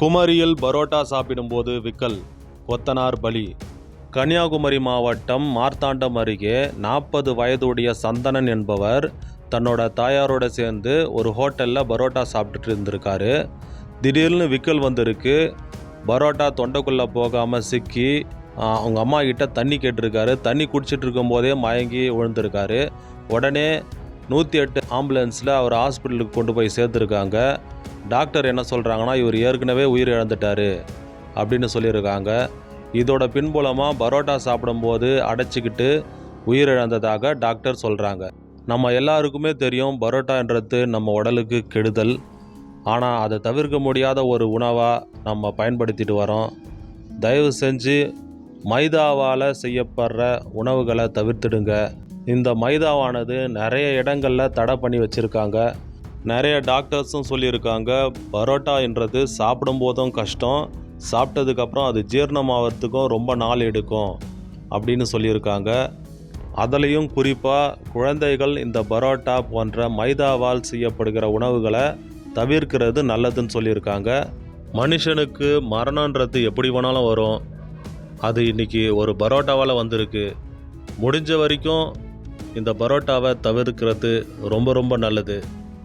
குமரியில் பரோட்டா சாப்பிடும்போது விக்கல் கொத்தனார் பலி. கன்னியாகுமரி மாவட்டம் மார்த்தாண்டம் அருகே நாற்பது வயதுடைய சந்தனன் என்பவர் தன்னோட தாயாரோட சேர்ந்து ஒரு ஹோட்டலில் பரோட்டா சாப்பிட்டுட்டு இருந்திருக்காரு. திடீர்னு விக்கல் வந்திருக்கு. பரோட்டா தொண்டைக்குள்ளே போகாமல் சிக்கி அவங்க அம்மா கிட்ட தண்ணி கேட்டிருக்காரு. தண்ணி குடிச்சிட்டு இருக்கும்போதே மயங்கி விழுந்திருக்காரு. உடனே நூற்றி எட்டு ஆம்புலன்ஸில் அவர் ஹாஸ்பிட்டலுக்கு கொண்டு போய் சேர்த்துருக்காங்க. டாக்டர் என்ன சொல்கிறாங்கன்னா இவர் ஏற்கனவே உயிர் இழந்துட்டார் அப்படின்னு சொல்லியிருக்காங்க. இதோட பின்புலமாக பரோட்டா சாப்பிடும்போது அடைச்சிக்கிட்டு உயிரிழந்ததாக டாக்டர் சொல்கிறாங்க நம்ம எல்லாருக்குமே தெரியும் பரோட்டான்றது நம்ம உடலுக்கு கெடுதல். ஆனால் அதை தவிர்க்க முடியாத ஒரு உணவாக நம்ம பயன்படுத்திட்டு வரோம். தயவு செஞ்சு மைதாவால் செய்யப்படுற உணவுகளை தவிர்த்துடுங்க. இந்த மைதாவானது நிறைய இடங்களில் தடை பண்ணி வச்சுருக்காங்க. நிறைய டாக்டர்ஸும் சொல்லியிருக்காங்க பரோட்டா என்றது சாப்பிடும்போதும் கஷ்டம் சாப்பிட்டதுக்கப்புறம் அது ஜீரணமாகறதுக்கும் ரொம்ப நாள் எடுக்கும் அப்படின்னு சொல்லியிருக்காங்க. அதுலேயும் குறிப்பாக குழந்தைகள் இந்த பரோட்டா போன்ற மைதாவால் செய்யப்படுகிற உணவுகளை தவிர்க்கிறது நல்லதுன்னு சொல்லியிருக்காங்க. மனுஷனுக்கு மரணன்றது எப்படி வேணாலும் வரும். அது இன்னைக்கு ஒரு பரோட்டாவால் வந்திருக்கு. முடிஞ்ச வரைக்கும் இந்த பரோட்டாவை தவிர்க்கிறது ரொம்ப ரொம்ப நல்லது.